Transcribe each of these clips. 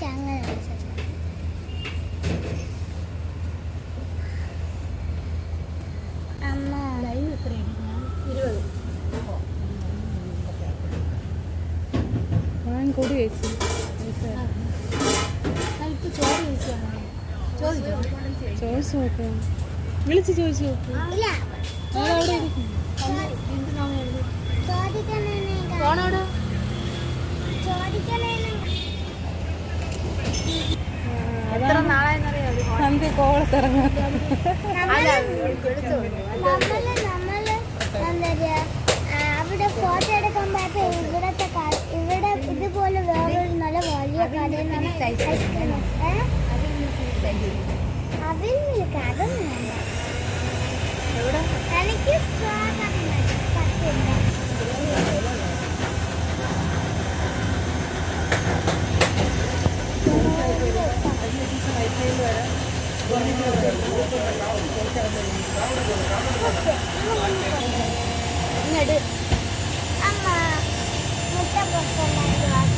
ചങ്ങല വെച്ചത് അമ്മ ഞാൻ കൂടി ചേച്ചി ചോദിച്ചു. നോക്കാം വിളിച്ച് ചോദിച്ചു നോക്കാം ചോദിക്കണേ ആ, അവിടെ ഫോട്ടോ എടുക്കാൻ പോയപ്പോ ഇവിടത്തെ ഇവിടെ ഇതുപോലെ വേറൊരു നല്ല വലിയ കടയിൽ അതിൽ മിൽക്ക്? എനിക്ക് സ്ട്രോബെറി என்னடு அம்மா முட்டை போட்டு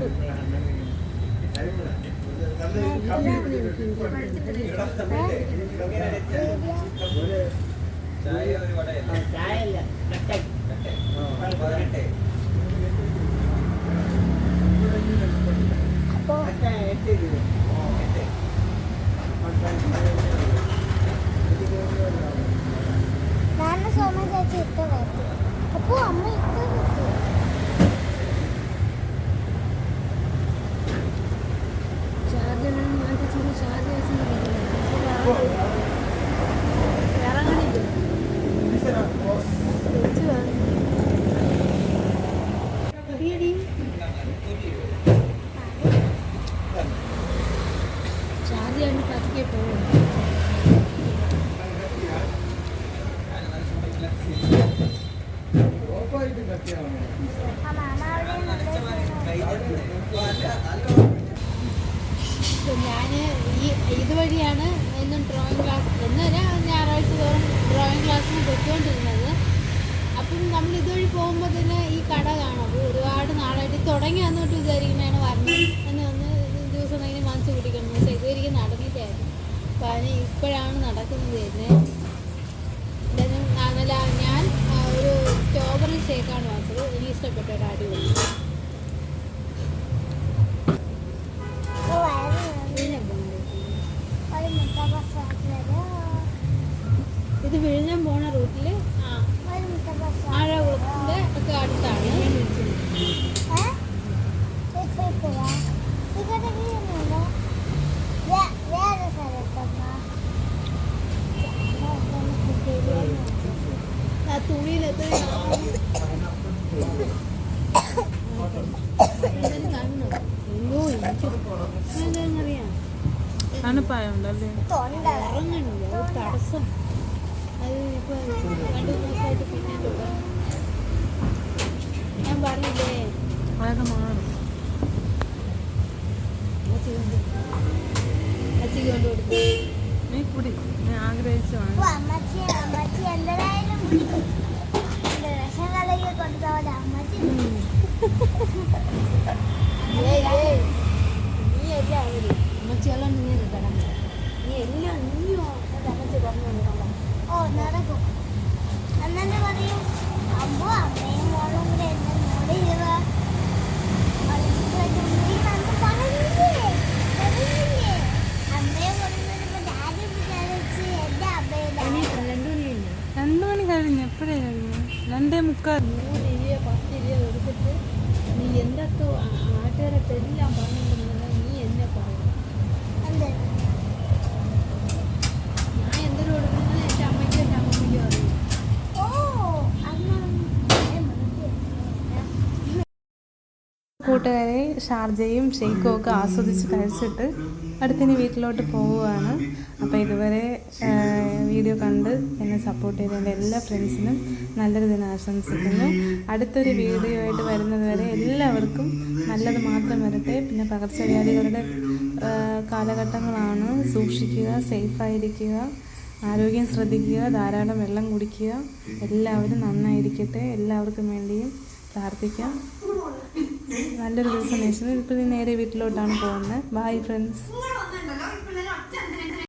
തണുപ്പ് അപ്പോ ഞാൻ ഈ ഇതുവഴിയാണ് എന്നും ഡ്രോയിങ് ക്ലാസ് എന്ന് പറഞ്ഞാൽ ഞായറാഴ്ച തോറും ഡ്രോയിങ് ക്ലാസ്സിന് പൊയ്ക്കൊണ്ടിരുന്നത്. അപ്പം നമ്മൾ ഇതുവഴി പോകുമ്പോൾ തന്നെ ഈ കട കാണും. ഒരുപാട് നാളായിട്ട് തുടങ്ങി വന്നിട്ട് വിചാരിക്കുന്നതാണ് വരണം എന്ന് ഒന്ന് ദിവസം ഇങ്ങനെ മനസ്സ് പിടിക്കണം. പക്ഷേ ഇതുവരെയ്ക്ക് നടന്നിട്ടായിരുന്നു അപ്പം അതിന് ഇപ്പോഴാണ് നടക്കുന്നത് തന്നെ എന്തായാലും അതല്ല ഞാൻ ആ, ഒരു ഷേക്കാണ് വാങ്ങിച്ചത് എനിക്ക് ഇഷ്ടപ്പെട്ട ഒരു അടിപൊളി. ഇത് വിഴിഞ്ഞം പോണ റൂട്ടിൽ ആഴകുളത്തിന്റെ ഒക്കെ അടുത്താണ്. എന്താണെന്നറിയാം തണുപ്പായുണ്ടല്ലേ ഇറങ്ങണില്ല തടസ്സം അത് ഇപ്പൊ രണ്ടു ദിവസമായിട്ട് പിന്നെ തുടങ്ങി ഞാൻ പറഞ്ഞില്ലേ അതൊക്കെ മാറും അച്ഛൻ കൊണ്ട് അച്ഛക്ക് കൊണ്ട് കൊടുത്തു നീ കുടി നീ ആഗ്രഹിച്ചു അപ്പൊ അമ്മച്ചി അമ്മച്ചി എന്തായാലും വിഷം കലകി കൊടുത്തപോലെ അമ്മച്ചി ഏയ്, ഏയ്, നീ എല്ലാം അവർ അമ്മച്ചിയെല്ലാം നീ കിടക്കണം നീ എല്ലാം നീയോ അമ്മച്ചി പറഞ്ഞു ഓ നടക്കും. അന്നെ പറയും അമ്മ അമ്മയും രണ്ടേ മുക്കാൽ. നീ എന്നെ ഞാൻ കൂട്ടുകാരെ ഷാർജയും ഷെയ്ക്കും ഒക്കെ ആസ്വദിച്ച് കഴിച്ചിട്ട് അടുത്തിന് വീട്ടിലോട്ട് പോവുകയാണ്. അപ്പം ഇതുവരെ വീഡിയോ കണ്ട് എന്നെ സപ്പോർട്ട് ചെയ്ത എന്റെ എല്ലാ ഫ്രണ്ട്സിനും നല്ലൊരു ദിനം ആശംസിക്കുന്നു. അടുത്തൊരു വീഡിയോ ആയിട്ട് വരുന്നത് വരെ എല്ലാവർക്കും നല്ലത് മാത്രം വരട്ടെ. പിന്നെ പകർച്ചവ്യാധികളുടെ കാലഘട്ടങ്ങളാണ്. സൂക്ഷിക്കുക സേഫായിരിക്കുക ആരോഗ്യം ശ്രദ്ധിക്കുക ധാരാളം വെള്ളം കുടിക്കുക. എല്ലാവരും നന്നായിരിക്കട്ടെ. എല്ലാവർക്കും വേണ്ടിയും പ്രാർത്ഥിക്കാം. നല്ലൊരു ദിവസം നേരിടുന്നു ഇപ്പോൾ നേരെ വീട്ടിലോട്ടാണ് പോകുന്നത്. Bye friends